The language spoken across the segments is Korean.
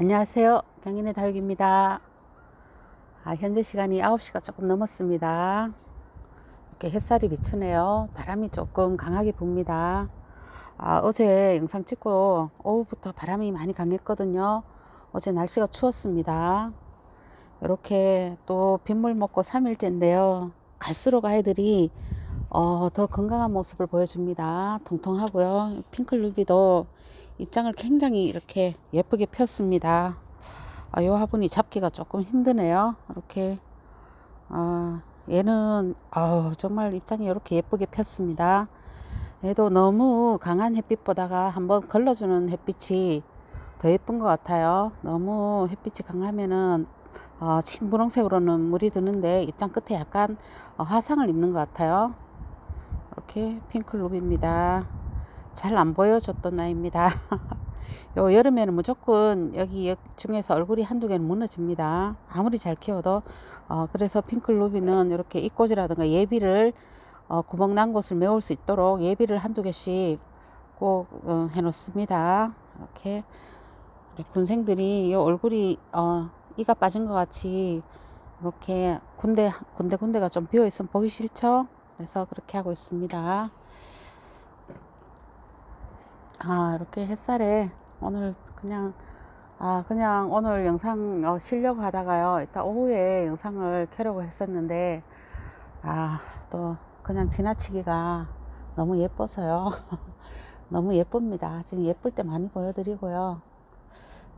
안녕하세요. 경인의 다육입니다. 아, 현재 시간이 9시가 조금 넘었습니다. 이렇게 햇살이 비추네요. 바람이 조금 강하게 붑니다. 아, 어제 영상 찍고 오후부터 바람이 많이 강했거든요. 어제 날씨가 추웠습니다. 이렇게 또 빗물 먹고 3일째인데요. 갈수록 아이들이 어, 더 건강한 모습을 보여줍니다. 통통하고요. 핑클루비도 입장을 굉장히 이렇게 예쁘게 폈습니다. 아, 요 화분이 잡기가 조금 힘드네요. 이렇게 아, 얘는 아, 정말 입장이 이렇게 예쁘게 폈습니다. 얘도 너무 강한 햇빛보다가 한번 걸러주는 햇빛이 더 예쁜 것 같아요. 너무 햇빛이 강하면은 어, 흰분홍색으로는 물이 드는데 입장 끝에 약간 어, 화상을 입는 것 같아요. 이렇게 핑클루비입니다. 잘 안 보여줬던 나입니다. 요 여름에는 무조건 여기 중에서 얼굴이 한두 개는 무너집니다. 아무리 잘 키워도 어, 그래서 핑클루비는 이렇게 입꼬지라든가 예비를 어, 구멍 난 곳을 메울 수 있도록 예비를 한두 개씩 꼭 어, 해놓습니다. 이렇게 군생들이 이 얼굴이 어, 이가 빠진 것 같이 이렇게 군데 군데 군데가 좀 비어 있으면 보기 싫죠? 그래서 그렇게 하고 있습니다. 아 이렇게 햇살에 오늘 그냥 아 그냥 오늘 영상 어, 쉬려고 하다가요. 이따 오후에 영상을 켜려고 했었는데 아 또 그냥 지나치기가 너무 예뻐서요. 너무 예쁩니다. 지금 예쁠 때 많이 보여드리고요.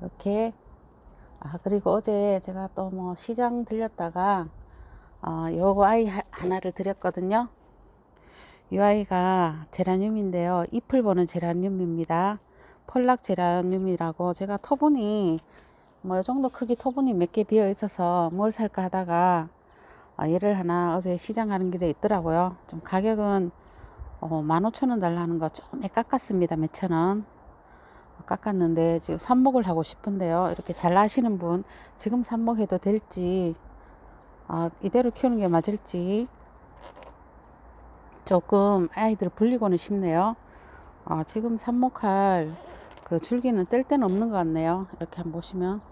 이렇게 아 그리고 어제 제가 또 뭐 시장 들렸다가 어, 요거 아이 하, 하나를 드렸거든요 이 아이가 제라늄인데요 잎을 보는 제라늄입니다 폴락 제라늄이라고 제가 토분이 뭐 이 정도 크기 토분이 몇 개 비어 있어서 뭘 살까 하다가 아, 얘를 하나 어제 시장 가는 길에 있더라고요. 좀 가격은 어, 15,000원 달라는 거 조금 깎았습니다. 몇천 원. 깎았는데 지금 삽목을 하고 싶은데요. 이렇게 잘 나시는 분 지금 삽목해도 될지 아, 이대로 키우는 게 맞을지 조금 아이들 불리고는 싶네요. 아, 지금 삽목할 그 줄기는 뗄 데는 없는 것 같네요. 이렇게 한번 보시면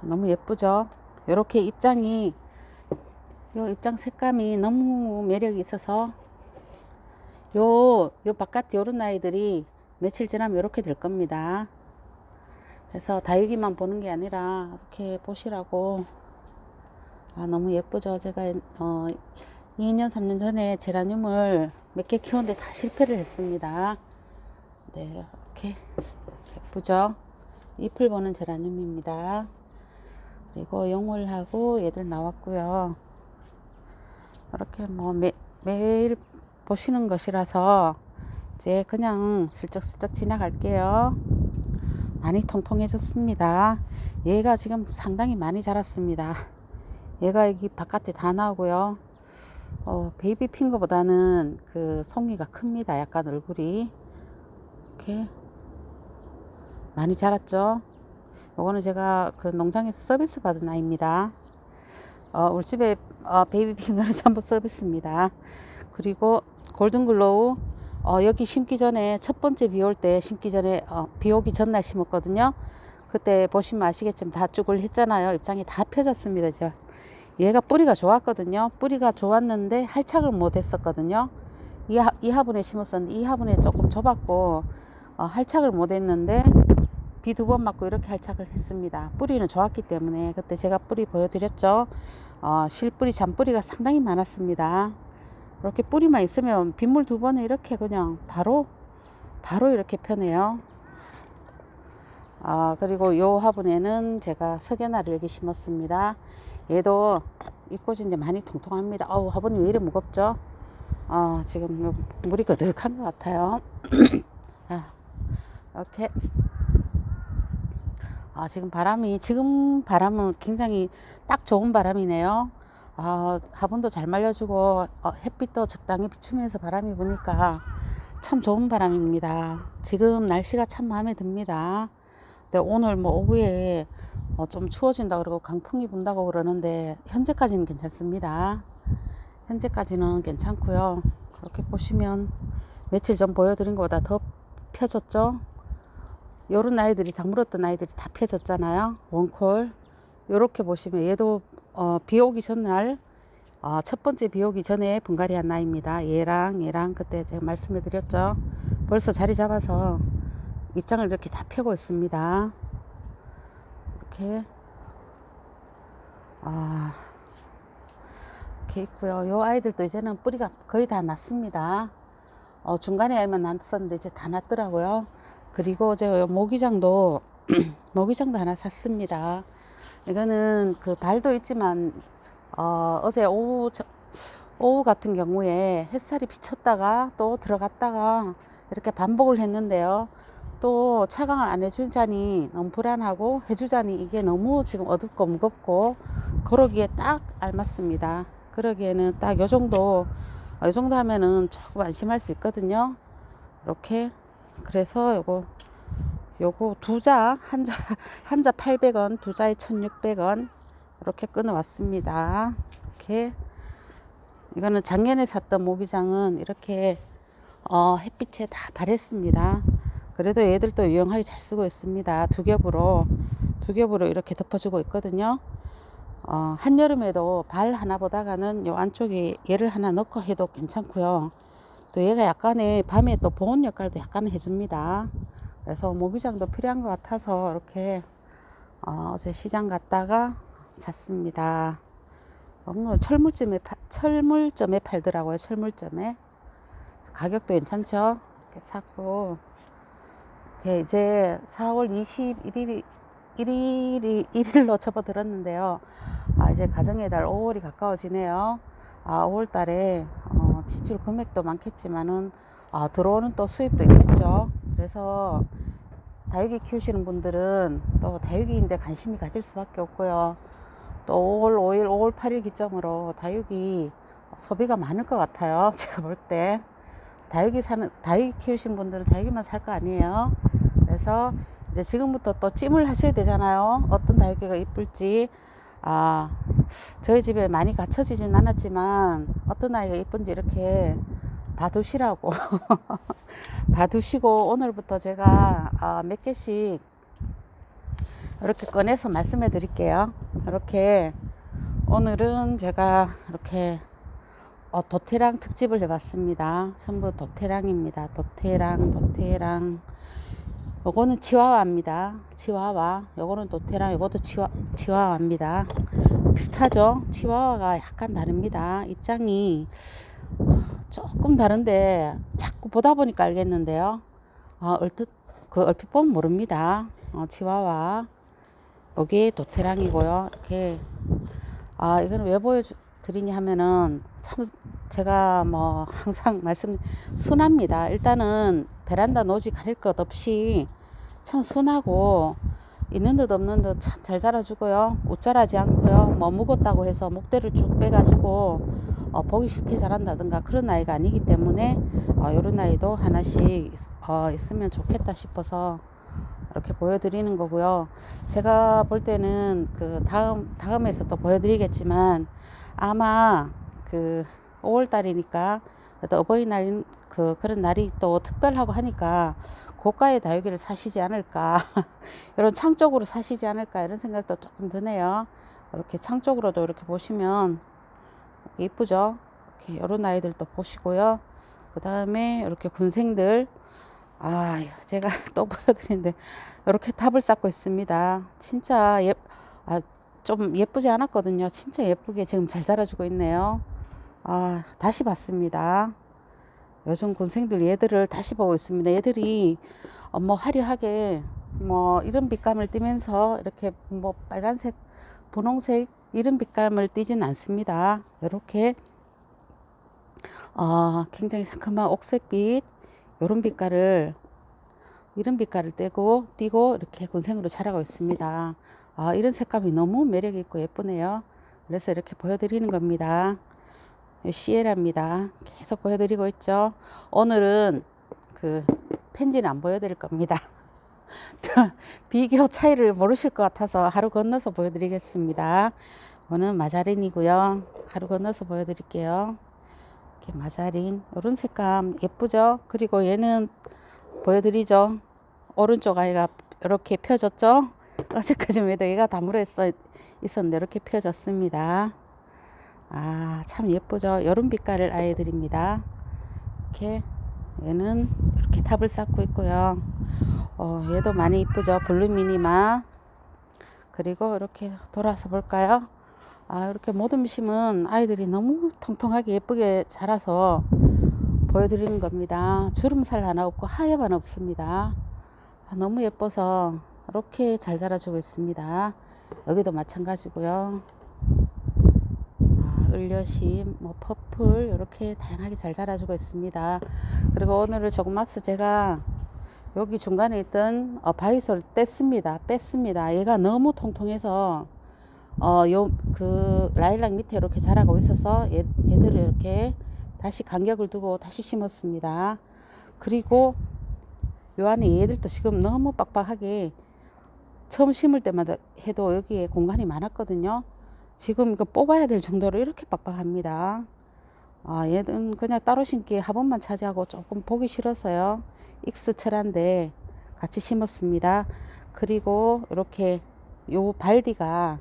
너무 예쁘죠? 이렇게 입장이 요 입장 색감이 너무 매력이 있어서 요, 요 바깥 요런 아이들이 며칠 지나면 이렇게 될 겁니다. 그래서 다육이만 보는 게 아니라 이렇게 보시라고 아 너무 예쁘죠 제가 어 2년 3년 전에 제라늄을 몇 개 키웠는데 다 실패를 했습니다 네 이렇게 예쁘죠 잎을 보는 제라늄입니다 그리고 용월하고 얘들 나왔고요 이렇게 뭐 매, 매일 보시는 것이라서 이제 그냥 슬쩍슬쩍 지나갈게요. 많이 통통해졌습니다. 얘가 지금 상당히 많이 자랐습니다. 얘가 여기 바깥에 다 나오고요. 어, 베이비 핑거보다는 그 송이가 큽니다. 약간 얼굴이. 이렇게 많이 자랐죠. 요거는 제가 그 농장에서 서비스 받은 아이입니다. 어, 우리 집에 어, 베이비 핑거를 전부 서비스입니다. 그리고 골든글로우 어, 여기 심기 전에 첫 번째 비 올 때 심기 전에 어, 비 오기 전날 심었거든요. 그때 보시면 아시겠지만 다 쭉을 했잖아요. 입장이 다 펴졌습니다. 저. 얘가 뿌리가 좋았거든요. 뿌리가 좋았는데 할착을 못 했었거든요. 이, 하, 이 화분에 심었었는데 이 화분에 조금 좁았고 어, 할착을 못 했는데 비 두 번 맞고 이렇게 할착을 했습니다. 뿌리는 좋았기 때문에 그때 제가 뿌리 보여드렸죠. 어, 실뿌리, 잔뿌리가 상당히 많았습니다. 이렇게 뿌리만 있으면 빗물 두 번에 이렇게 그냥 바로 바로 이렇게 펴네요. 아 그리고 요 화분에는 제가 석연화를 여기 심었습니다. 얘도 이 꽃인데 많이 통통합니다. 아우 화분이 왜 이래 무겁죠? 아 지금 물이 거득한 것 같아요. 아, 이렇게 아 지금 바람이 지금 바람은 굉장히 딱 좋은 바람이네요. 아, 화분도 잘 말려주고 어, 햇빛도 적당히 비추면서 바람이 부니까 참 좋은 바람입니다. 지금 날씨가 참 마음에 듭니다. 근데 오늘 뭐 오후에 어, 좀 추워진다 그러고 강풍이 분다고 그러는데 현재까지는 괜찮습니다. 현재까지는 괜찮고요. 이렇게 보시면 며칠 전 보여드린 것보다 더 펴졌죠. 요런 아이들이 다 물었던 아이들이 다 펴졌잖아요. 원콜. 요렇게 보시면 얘도 어, 비 오기 전날 어, 첫 번째 비 오기 전에 분갈이 한 나입니다. 얘랑 얘랑 그때 제가 말씀해 드렸죠. 벌써 자리 잡아서 입장을 이렇게 다 펴고 있습니다. 이렇게 아 이렇게 있고요. 요 아이들도 이제는 뿌리가 거의 다 났습니다. 어, 중간에 알면 났었는데 이제 다 났더라고요. 그리고 요 모기장도 모기장도 하나 샀습니다. 이거는 그 발도 있지만 어, 어제 오후 저- 오후 같은 경우에 햇살이 비쳤다가 또 들어갔다가 이렇게 반복을 했는데요. 또 차강을 안 해주자니 너무 불안하고 해주자니 이게 너무 지금 어둡고 무겁고 그러기에 딱 알맞습니다. 그러기에는 딱 요 정도 어, 요 정도 하면은 조금 안심할 수 있거든요. 이렇게 그래서 요거 요거 두자 한자 한자 800원 두 자에 1600원 이렇게 끊어 왔습니다. 이렇게 이거는 작년에 샀던 모기장은 이렇게 어, 햇빛에 다 바랬습니다. 그래도 얘들도 유용하게 잘 쓰고 있습니다. 두 겹으로 두 겹으로 이렇게 덮어주고 있거든요. 어, 한여름에도 발 하나 보다가는 요 안쪽에 얘를 하나 넣고 해도 괜찮고요. 또 얘가 약간의 밤에 또 보온 역할도 약간 해줍니다. 그래서 모기장도 필요한 것 같아서 이렇게 어, 어제 시장 갔다가 샀습니다. 어, 철물점에 파, 철물점에 팔더라고요. 철물점에 가격도 괜찮죠. 이렇게 샀고 이렇게 이제 4월 21일이 1일이 1일로 접어들었는데요. 아, 이제 가정의 달 5월이 가까워지네요. 아, 5월 달에 어, 지출 금액도 많겠지만은 아, 들어오는 또 수입도 있겠죠. 그래서 다육이 키우시는 분들은 또 다육이인데 관심이 가질 수밖에 없고요. 또 5월 5일, 5월 8일 기점으로 다육이 소비가 많을 것 같아요. 제가 볼 때. 다육이 사는, 다육이 키우시는 분들은 다육이만 살 거 아니에요. 그래서 이제 지금부터 또 찜을 하셔야 되잖아요. 어떤 다육이가 이쁠지. 아, 저희 집에 많이 갖춰지진 않았지만 어떤 아이가 이쁜지 이렇게 봐두시라고. 봐두시고 오늘부터 제가 아, 몇 개씩 이렇게 꺼내서 말씀해 드릴게요. 이렇게 오늘은 제가 이렇게 어, 도태랑 특집을 해봤습니다. 전부 도태랑입니다. 도태랑, 도태랑. 요거는 치와와입니다. 치와와. 요거는 도태랑, 요것도 치와, 치와와입니다. 비슷하죠? 치와와가 약간 다릅니다. 입장이 조금 다른데 자꾸 보다 보니까 알겠는데요. 어, 얼핏, 그 얼핏 보면 모릅니다. 어, 치와와. 여기 도태랑이고요. 이렇게 아 이거는 왜 보여 드리냐 하면은 참 제가 뭐 항상 말씀 순합니다. 일단은 베란다 노지 가릴 것 없이 참 순하고 있는 듯 없는 듯 참 잘 자라주고요. 웃자라지 않고요. 뭐 묵었다고 해서 목대를 쭉 빼가지고 어, 보기 쉽게 자란다든가 그런 아이가 아니기 때문에 어, 이런 아이도 하나씩 있, 어, 있으면 좋겠다 싶어서 이렇게 보여드리는 거고요. 제가 볼 때는 그 다음 다음에서 또 보여드리겠지만 아마 그 5월 달이니까 또 어버이날 그 그런 날이 또 특별하고 하니까 고가의 다육이를 사시지 않을까 이런 창 쪽으로 사시지 않을까 이런 생각도 조금 드네요. 이렇게 창 쪽으로도 이렇게 보시면 이쁘죠? 이렇게 이런 아이들도 보시고요. 그 다음에 이렇게 군생들 아, 제가 또 보여드리는데 이렇게 탑을 쌓고 있습니다. 진짜 예, 아, 좀 예쁘지 않았거든요. 진짜 예쁘게 지금 잘 자라주고 있네요. 아, 다시 봤습니다. 요즘 군생들 얘들을 다시 보고 있습니다. 얘들이 어, 뭐 화려하게 뭐 이런 빛감을 띠면서 이렇게 뭐 빨간색, 분홍색 이런 빛감을 띠진 않습니다. 이렇게 어, 굉장히 상큼한 옥색빛 요런 빛깔을 이런 빛깔을 떼고 띄고 이렇게 군생으로 자라고 있습니다. 아, 이런 색감이 너무 매력 있고 예쁘네요. 그래서 이렇게 보여드리는 겁니다. 시에라입니다. 계속 보여드리고 있죠. 오늘은 그 펜지는 안 보여드릴 겁니다. 비교 차이를 모르실 것 같아서 하루 건너서 보여드리겠습니다. 오늘 마자린이고요. 하루 건너서 보여드릴게요. 이렇게 마자린 이런 색감 예쁘죠? 그리고 얘는 보여드리죠. 오른쪽 아이가 이렇게 펴졌죠? 어제까지만 얘가 다물어 있었는데 이렇게 펴졌습니다. 아, 참 예쁘죠? 여름 빛깔을 아이들입니다. 이렇게 얘는 이렇게 탑을 쌓고 있고요. 어, 얘도 많이 이쁘죠? 블루 미니마. 그리고 이렇게 돌아서 볼까요? 아, 이렇게 모든 심은 아이들이 너무 통통하게 예쁘게 자라서 보여드리는 겁니다. 주름살 하나 없고 하엽 하나 없습니다. 아, 너무 예뻐서 이렇게 잘 자라주고 있습니다. 여기도 마찬가지고요. 아, 을려심, 뭐 퍼플 이렇게 다양하게 잘 자라주고 있습니다. 그리고 오늘은 조금 앞서 제가 여기 중간에 있던 어, 바이솔 뗐습니다. 뺐습니다. 얘가 너무 통통해서 어, 요, 그, 라일락 밑에 이렇게 자라고 있어서 얘, 얘들을 이렇게 다시 간격을 두고 다시 심었습니다. 그리고 요 안에 얘들도 지금 너무 빡빡하게 처음 심을 때마다 해도 여기에 공간이 많았거든요. 지금 이거 뽑아야 될 정도로 이렇게 빡빡합니다. 아, 얘는 그냥 따로 심기에 화분만 차지하고 조금 보기 싫어서요. 익스철한데 같이 심었습니다. 그리고 이렇게 요 발디가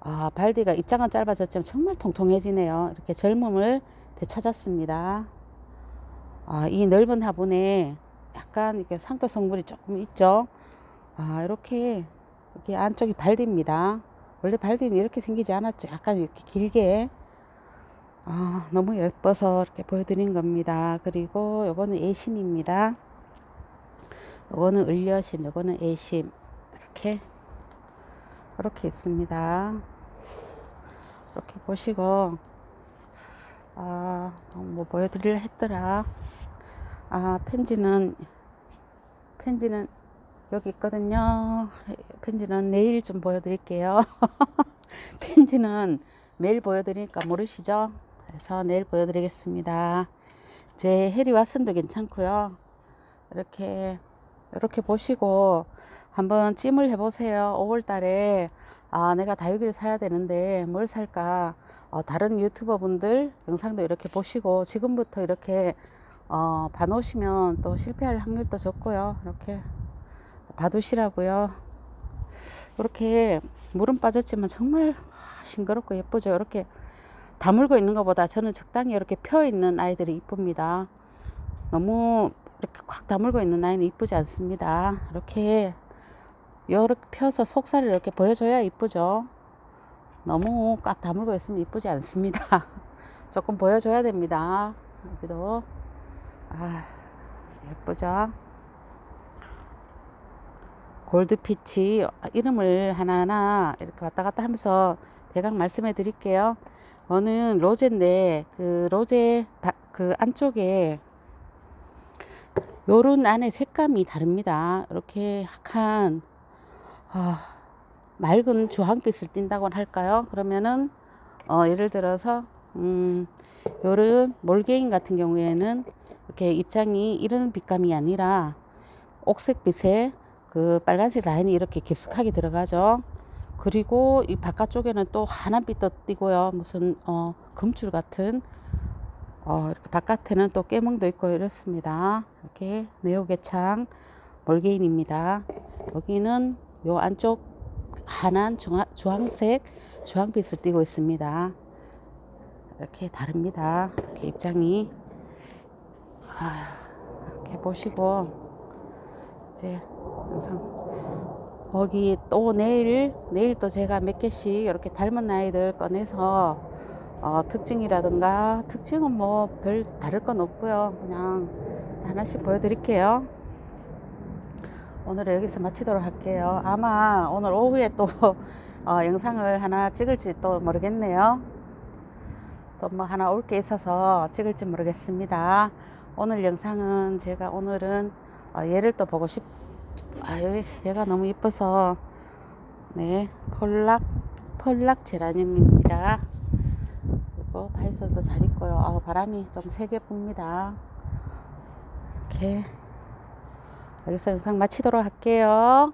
아, 발디가 입장은 짧아졌지만 정말 통통해지네요. 이렇게 젊음을 되찾았습니다. 아, 이 넓은 화분에 약간 이렇게 상토 성분이 조금 있죠. 아, 이렇게 이렇게 안쪽이 발디입니다. 원래 발디는 이렇게 생기지 않았죠. 약간 이렇게 길게. 아, 너무 예뻐서 이렇게 보여드린 겁니다. 그리고 요거는 애심입니다. 요거는 을려심, 요거는 애심. 이렇게, 이렇게 있습니다. 이렇게 보시고, 아, 뭐 보여드리려 했더라. 아, 편지는, 편지는 여기 있거든요. 편지는 내일 좀 보여드릴게요. 편지는 매일 보여드리니까 모르시죠? 그래서 내일 보여드리겠습니다. 제 해리 왓슨도 괜찮고요. 이렇게 이렇게 보시고 한번 찜을 해보세요. 5월 달에 아 내가 다육이를 사야 되는데 뭘 살까? 어, 다른 유튜버 분들 영상도 이렇게 보시고 지금부터 이렇게 어, 봐놓으시면 또 실패할 확률도 적고요. 이렇게 봐두시라고요. 이렇게 물은 빠졌지만 정말 싱그럽고 예쁘죠. 이렇게 다물고 있는 것보다 저는 적당히 이렇게 펴 있는 아이들이 이쁩니다. 너무 이렇게 꽉 다물고 있는 아이는 이쁘지 않습니다. 이렇게 이렇게 펴서 속살을 이렇게 보여줘야 이쁘죠. 너무 꽉 다물고 있으면 이쁘지 않습니다. 조금 보여줘야 됩니다. 여기도 아 예쁘죠. 골드피치 이름을 하나하나 이렇게 왔다 갔다 하면서 대강 말씀해 드릴게요. 저는 로제인데 그 로제 그 안쪽에 요런 안에 색감이 다릅니다. 이렇게 약한 아, 맑은 주황빛을 띈다고 할까요? 그러면은 어, 예를 들어서 음, 요런 몰개인 같은 경우에는 이렇게 입장이 이런 빛감이 아니라 옥색빛에 그 빨간색 라인이 이렇게 깊숙하게 들어가죠. 그리고 이 바깥쪽에는 또 하얀빛도 띄고요. 무슨 어, 금줄 같은 어, 이렇게 바깥에는 또 깨몽도 있고 이렇습니다. 이렇게 네오개창 몰개인입니다. 여기는 요 안쪽 주황, 주황색 주황빛을 띄고 있습니다. 이렇게 다릅니다. 이렇게 입장이 아, 이렇게 보시고 이제 항상 거기 또 내일 내일 또 제가 몇 개씩 이렇게 닮은 아이들 꺼내서 어, 특징이라든가 특징은 뭐 별 다를 건 없고요. 그냥 하나씩 보여드릴게요. 오늘은 여기서 마치도록 할게요. 아마 오늘 오후에 또 어, 영상을 하나 찍을지 또 모르겠네요. 또 뭐 하나 올 게 있어서 찍을지 모르겠습니다 오늘 영상은 제가 오늘은 어, 얘를 또 보고 싶 아유 얘가 너무 이뻐서. 네 폴락 폴락 제라늄입니다. 그리고 바이솔도 잘 있고요. 아 바람이 좀 세게 붑니다. 이렇게. 여기서 영상 마치도록 할게요.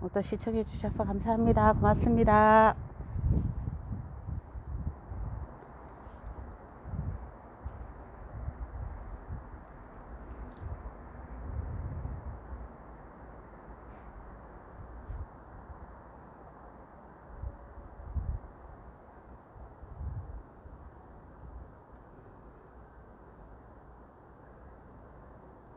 오늘도 시청해 주셔서 감사합니다. 고맙습니다